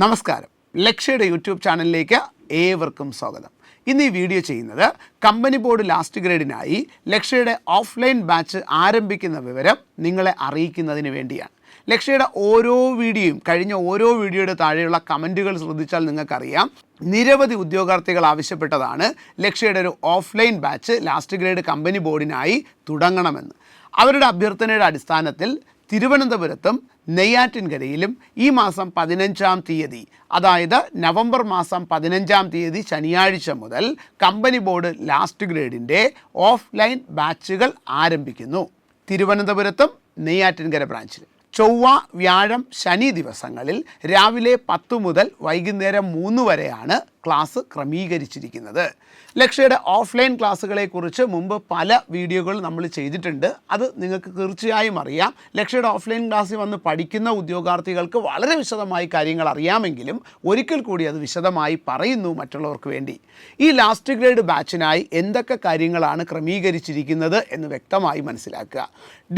നമസ്കാരം. ലക്ഷ്യയുടെ യൂട്യൂബ് ചാനലിലേക്ക് ഏവർക്കും സ്വാഗതം. ഇന്ന് ഈ വീഡിയോ ചെയ്യുന്നത് കമ്പനി ബോർഡ് ലാസ്റ്റ് ഗ്രേഡിനായി ലക്ഷ്യയുടെ ഓഫ്ലൈൻ ബാച്ച് ആരംഭിക്കുന്ന വിവരം നിങ്ങളെ അറിയിക്കുന്നതിന് വേണ്ടിയാണ്. ലക്ഷ്യയുടെ ഓരോ വീഡിയോയും കഴിഞ്ഞ ഓരോ വീഡിയോയുടെ താഴെയുള്ള കമന്റുകൾ ശ്രദ്ധിച്ചാൽ നിങ്ങൾക്കറിയാം. നിരവധി ഉദ്യോഗാർത്ഥികൾ ആവശ്യപ്പെട്ടതാണ് ലക്ഷ്യയുടെ ഒരു offline batch last grade company ബോർഡിനായി തുടങ്ങണമെന്ന്. അവരുടെ അഭ്യർത്ഥനയുടെ അടിസ്ഥാനത്തിൽ തിരുവനന്തപുരത്തും നെയ്യാറ്റിൻകരയിലും ഈ മാസം പതിനഞ്ചാം തീയതി അതായത് നവംബർ മാസം പതിനഞ്ചാം തീയതി ശനിയാഴ്ച മുതൽ കമ്പനി ബോർഡ് ലാസ്റ്റ് ഗ്രേഡിന്റെ ഓഫ്ലൈൻ ബാച്ചുകൾ ആരംഭിക്കുന്നു. തിരുവനന്തപുരത്തും നെയ്യാറ്റിൻകര ബ്രാഞ്ചിൽ. ചൊവ്വ വ്യാഴം ശനി ദിവസങ്ങളിൽ രാവിലെ പത്ത് മുതൽ വൈകുന്നേരം മൂന്ന് വരെയാണ് ക്ലാസ് ക്രമീകരിച്ചിരിക്കുന്നത്. ലക്ഷ്യയുടെ ഓഫ്ലൈൻ ക്ലാസ്സുകളെക്കുറിച്ച് മുമ്പ് പല വീഡിയോകൾ നമ്മൾ ചെയ്തിട്ടുണ്ട്. അത് നിങ്ങൾക്ക് തീർച്ചയായും അറിയാം. ലക്ഷ്യയുടെ ഓഫ്ലൈൻ ക്ലാസ്സിൽ വന്ന് പഠിക്കുന്ന ഉദ്യോഗാർത്ഥികൾക്ക് വളരെ വിശദമായി കാര്യങ്ങൾ അറിയാമെങ്കിലും ഒരിക്കൽ കൂടി അത് വിശദമായി പറയുന്നു മറ്റുള്ളവർക്ക് വേണ്ടി. ഈ ലാസ്റ്റ് ഗ്രേഡ് ബാച്ചിനായി എന്തൊക്കെ കാര്യങ്ങളാണ് ക്രമീകരിച്ചിരിക്കുന്നത് എന്ന് വ്യക്തമായി മനസ്സിലാക്കുക.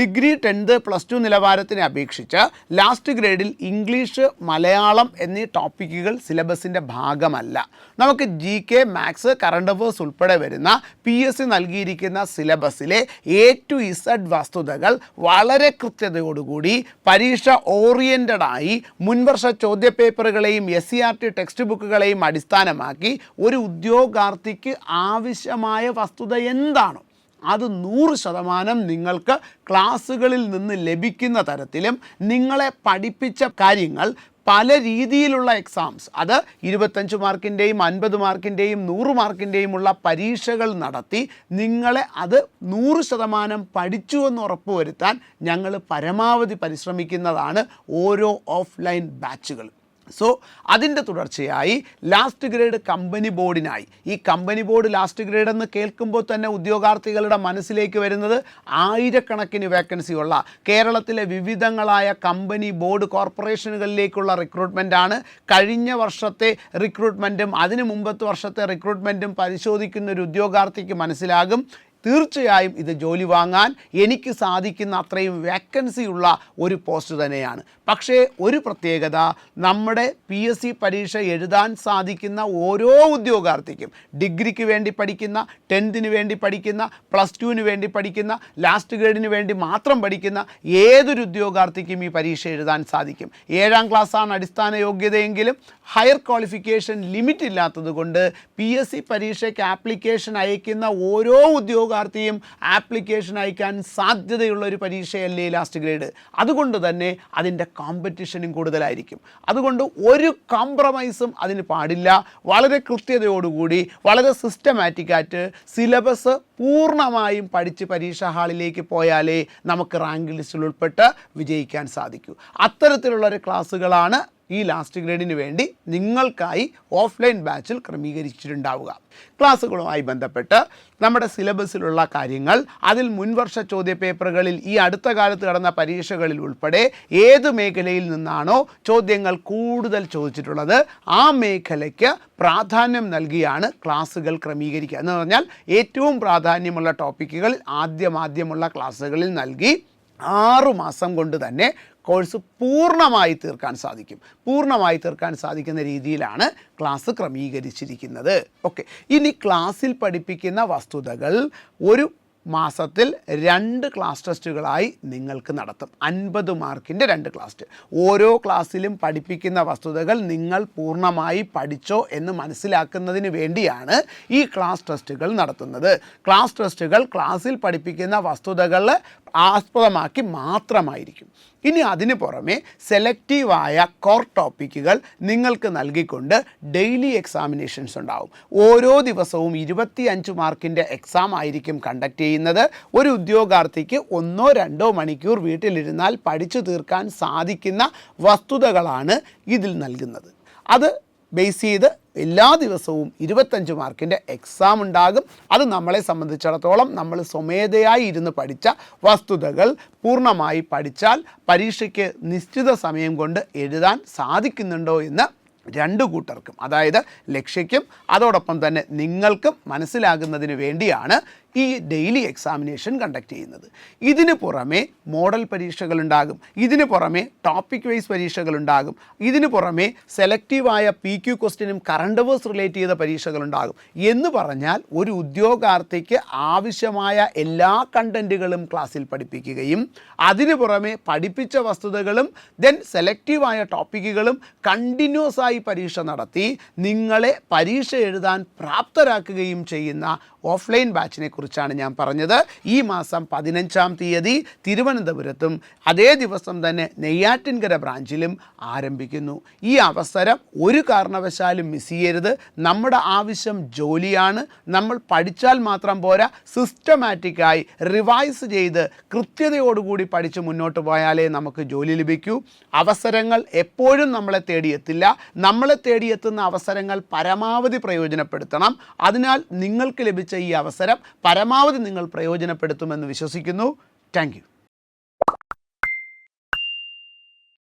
ഡിഗ്രി ടെൻത്ത് പ്ലസ് ടു നിലവാരത്തിനെ അപേക്ഷിച്ച് ലാസ്റ്റ് ഗ്രേഡിൽ ഇംഗ്ലീഷ് മലയാളം എന്നീ ടോപ്പിക്കുകൾ സിലബസിന്റെ ഭാഗമല്ല. നമുക്ക് G K maths current affairs ഉൾപ്പെടെ വരുന്ന പി എസ് സി നൽകിയിരിക്കുന്ന സിലബസിലെ എ ടു ഇസഡ് വസ്തുതകൾ വളരെ കൃത്യതയോടുകൂടി പരീക്ഷ ഓറിയന്റഡ് ആയി മുൻവർഷ ചോദ്യപേപ്പറുകളെയും S C R T text ബുക്കുകളെയും അടിസ്ഥാനമാക്കി ഒരു ഉദ്യോഗാർത്ഥിക്ക് ആവശ്യമായ വസ്തുത എന്താണോ? അത് നൂറ് ശതമാനം നിങ്ങൾക്ക് ക്ലാസ്സുകളിൽ നിന്ന് ലഭിക്കുന്ന തരത്തിലും നിങ്ങളെ പഠിപ്പിച്ച കാര്യങ്ങൾ പല രീതിയിലുള്ള എക്സാംസ് അത് ഇരുപത്തഞ്ച് മാർക്കിന്റെയും അൻപത് മാർക്കിന്റെയും നൂറ് മാർക്കിന്റെയും ഉള്ള പരീക്ഷകൾ നടത്തി നിങ്ങളെ അത് നൂറ് ശതമാനം പഠിച്ചു എന്ന് ഉറപ്പുവരുത്താൻ ഞങ്ങൾ പരമാവധി പരിശ്രമിക്കുന്നതാണ് ഓരോ ഓഫ്ലൈൻ ബാച്ചുകളും സോ അതിന്റെ തുടർച്ചയായി ലാസ്റ്റ് ഗ്രേഡ് കമ്പനി ബോർഡിനായി ഈ കമ്പനി ബോർഡ് ലാസ്റ്റ് ഗ്രേഡ് എന്ന് കേൾക്കുമ്പോൾ തന്നെ ഉദ്യോഗാർത്ഥികളുടെ മനസ്സിലേക്ക് വരുന്നത് ആയിരക്കണക്കിന് വേക്കൻസിയുള്ള കേരളത്തിലെ വിവിധങ്ങളായ കമ്പനി ബോർഡ് കോർപ്പറേഷനുകളിലേക്കുള്ള റിക്രൂട്ട്മെന്റ് ആണ്. കഴിഞ്ഞ വർഷത്തെ റിക്രൂട്ട്മെന്റും അതിന് മുമ്പത്തെ വർഷത്തെ റിക്രൂട്ട്മെന്റും പരിശോധിക്കുന്ന ഒരു ഉദ്യോഗാർത്ഥിക്ക് മനസ്സിലാകും. തീർച്ചയായും ഇത് ജോലി വാങ്ങാൻ എനിക്ക് സാധിക്കുന്ന അത്രയും വേക്കൻസി ഉള്ള ഒരു പോസ്റ്റ് തന്നെയാണ്. പക്ഷേ ഒരു പ്രത്യേകത നമ്മുടെ പി എസ് സി പരീക്ഷ എഴുതാൻ സാധിക്കുന്ന ഓരോ ഉദ്യോഗാർത്ഥിക്കും ഡിഗ്രിക്ക് വേണ്ടി പഠിക്കുന്ന ടെൻത്തിന് വേണ്ടി പഠിക്കുന്ന പ്ലസ് ടുവിന് വേണ്ടി പഠിക്കുന്ന ലാസ്റ്റ് ഗ്രേഡിന് വേണ്ടി മാത്രം പഠിക്കുന്ന ഏതൊരു ഉദ്യോഗാർത്ഥിക്കും ഈ പരീക്ഷ എഴുതാൻ സാധിക്കും. ഏഴാം ക്ലാസ്സാണ് അടിസ്ഥാന യോഗ്യതയെങ്കിലും ഹയർ ക്വാളിഫിക്കേഷൻ ലിമിറ്റ് ഇല്ലാത്തത് കൊണ്ട് പി എസ് സി പരീക്ഷയ്ക്ക് ആപ്ലിക്കേഷൻ അയക്കുന്ന ഓരോ ഉദ്യോഗാർത്ഥിയും ആപ്ലിക്കേഷൻ അയക്കാൻ സാധ്യതയുള്ള ഒരു പരീക്ഷയല്ലേ ലാസ്റ്റ് ഗ്രേഡ്? അതുകൊണ്ട് തന്നെ അതിന്റെ കോമ്പറ്റീഷനും കൂടുതലായിരിക്കും. അതുകൊണ്ട് ഒരു കോംപ്രമൈസും അതിന് പാടില്ല. വളരെ കൃത്യതയോടുകൂടി വളരെ സിസ്റ്റമാറ്റിക്കായിട്ട് സിലബസ് പൂർണമായും പഠിച്ച് പരീക്ഷാ ഹാളിലേക്ക് പോയാലേ നമുക്ക് റാങ്ക് ലിസ്റ്റിൽ ഉൾപ്പെട്ട് വിജയിക്കാൻ സാധിക്കൂ. അത്തരത്തിലുള്ള ഒരു ക്ലാസ്സുകളാണ് ഈ ലാസ്റ്റ് ഗ്രേഡിന് വേണ്ടി നിങ്ങൾക്കായി ഓഫ്ലൈൻ ബാച്ചിൽ ക്രമീകരിച്ചിട്ടുണ്ടാവുക. ക്ലാസ്സുകളുമായി ബന്ധപ്പെട്ട് നമ്മുടെ സിലബസിലുള്ള കാര്യങ്ങൾ അതിൽ മുൻവർഷ ചോദ്യപേപ്പറുകളിൽ ഈ അടുത്ത കാലത്ത് നടന്ന പരീക്ഷകളിൽ ഉൾപ്പെടെ ഏത് മേഖലയിൽ നിന്നാണോ ചോദ്യങ്ങൾ കൂടുതൽ ചോദിച്ചിട്ടുള്ളത് ആ മേഖലയ്ക്ക് പ്രാധാന്യം നൽകിയാണ് ക്ലാസ്സുകൾ ക്രമീകരിക്കുക. എന്ന് പറഞ്ഞാൽ ഏറ്റവും പ്രാധാന്യമുള്ള ടോപ്പിക്കുകൾ ആദ്യമാദ്യമുള്ള ക്ലാസ്സുകളിൽ നൽകി ആറു മാസം കൊണ്ട് തന്നെ കോഴ്സ് പൂർണമായി തീർക്കാൻ സാധിക്കും. പൂർണമായി തീർക്കാൻ സാധിക്കുന്ന രീതിയിലാണ് ക്ലാസ് ക്രമീകരിച്ചിരിക്കുന്നത്. ഓക്കെ. ഇനി ക്ലാസ്സിൽ പഠിപ്പിക്കുന്ന വസ്തുതകൾ ഒരു മാസത്തിൽ രണ്ട് ക്ലാസ് ടെസ്റ്റുകളായി നിങ്ങൾക്ക് നടത്തും. അൻപത് മാർക്കിന്റെ രണ്ട് ക്ലാസ് ഓരോ ക്ലാസ്സിലും പഠിപ്പിക്കുന്ന വസ്തുതകൾ നിങ്ങൾ പൂർണമായി പഠിച്ചോ എന്ന് മനസ്സിലാക്കുന്നതിന് വേണ്ടിയാണ് ഈ ക്ലാസ് ടെസ്റ്റുകൾ നടത്തുന്നത്. ക്ലാസ് ടെസ്റ്റുകൾ ക്ലാസ്സിൽ പഠിപ്പിക്കുന്ന വസ്തുതകൾ ആസ്പദമാക്കി മാത്രമായിരിക്കും. ഇനി അതിന് പുറമെ സെലക്റ്റീവായ കോർ ടോപ്പിക്കുകൾ നിങ്ങൾക്ക് നൽകിക്കൊണ്ട് ഡെയിലി എക്സാമിനേഷൻസ് ഉണ്ടാവും. ഓരോ ദിവസവും ഇരുപത്തിയഞ്ച് മാർക്കിന്റെ എക്സാം ആയിരിക്കും കണ്ടക്ട് ചെയ്യുന്നത്. ഒരു ഉദ്യോഗാർത്ഥിക്ക് ഒന്നോ രണ്ടോ മണിക്കൂർ വീട്ടിലിരുന്നാൽ പഠിച്ചു തീർക്കാൻ സാധിക്കുന്ന വസ്തുതകളാണ് ഇതിൽ നൽകുന്നത്. അത് ബേസ് ചെയ്ത് എല്ലാ ദിവസവും ഇരുപത്തഞ്ച് മാർക്കിന്റെ എക്സാം ഉണ്ടാകും. അത് നമ്മളെ സംബന്ധിച്ചിടത്തോളം നമ്മൾ സ്വമേധയായി ഇരുന്ന് പഠിച്ച വസ്തുതകൾ പൂർണമായി പഠിച്ചാൽ പരീക്ഷയ്ക്ക് നിശ്ചിത സമയം കൊണ്ട് എഴുതാൻ സാധിക്കുന്നുണ്ടോ എന്ന് രണ്ട് കൂട്ടർക്കും അതായത് ലക്ഷ്യയ്ക്കും അതോടൊപ്പം തന്നെ നിങ്ങൾക്കും മനസ്സിലാകുന്നതിന് വേണ്ടിയാണ് ഈ ഡെയിലി എക്സാമിനേഷൻ കണ്ടക്ട് ചെയ്യുന്നത്. ഇതിന് പുറമെ മോഡൽ പരീക്ഷകളുണ്ടാകും. ഇതിന് പുറമെ ടോപ്പിക് വൈസ് പരീക്ഷകളുണ്ടാകും. ഇതിന് പുറമെ സെലക്റ്റീവായ പി ക്യു ക്വസ്റ്റിനും കറണ്ട് അവേഴ്സ് റിലേറ്റ് ചെയ്ത പരീക്ഷകളുണ്ടാകും. എന്ന് പറഞ്ഞാൽ ഒരു ഉദ്യോഗാർത്ഥിക്ക് ആവശ്യമായ എല്ലാ കണ്ടന്റുകളും ക്ലാസ്സിൽ പഠിപ്പിക്കുകയും അതിന് പുറമെ പഠിപ്പിച്ച വസ്തുതകളും ദെൻ സെലക്റ്റീവായ ടോപ്പിക്കുകളും കണ്ടിന്യൂസ് ആയി പരീക്ഷ നടത്തി നിങ്ങളെ പരീക്ഷ എഴുതാൻ പ്രാപ്തരാക്കുകയും ചെയ്യുന്ന ഓഫ്ലൈൻ ബാച്ചിനെ കുറിച്ചാണ് ഞാൻ പറഞ്ഞത്. ഈ മാസം പതിനഞ്ചാം തീയതി തിരുവനന്തപുരത്തും അതേ ദിവസം തന്നെ നെയ്യാറ്റിൻകര ബ്രാഞ്ചിലും ആരംഭിക്കുന്നു. ഈ അവസരം ഒരു കാരണവശാലും മിസ് ചെയ്യരുത്. നമ്മുടെ ആവശ്യം ജോലിയാണ്. നമ്മൾ പഠിച്ചാൽ മാത്രം പോരാ. സിസ്റ്റമാറ്റിക്കായി റിവൈസ് ചെയ്ത് കൃത്യതയോടുകൂടി പഠിച്ച് മുന്നോട്ട് പോയാലേ നമുക്ക് ജോലി ലഭിക്കൂ. അവസരങ്ങൾ എപ്പോഴും നമ്മളെ തേടിയെത്തില്ല. നമ്മളെ തേടിയെത്തുന്ന അവസരങ്ങൾ പരമാവധി പ്രയോജനപ്പെടുത്തണം. അതിനാൽ നിങ്ങൾക്ക് ലഭിച്ച ഈ അവസരം പരമാവധി നിങ്ങൾ പ്രയോജനപ്പെടുത്തുമെന്ന് വിശ്വസിക്കുന്നു. താങ്ക്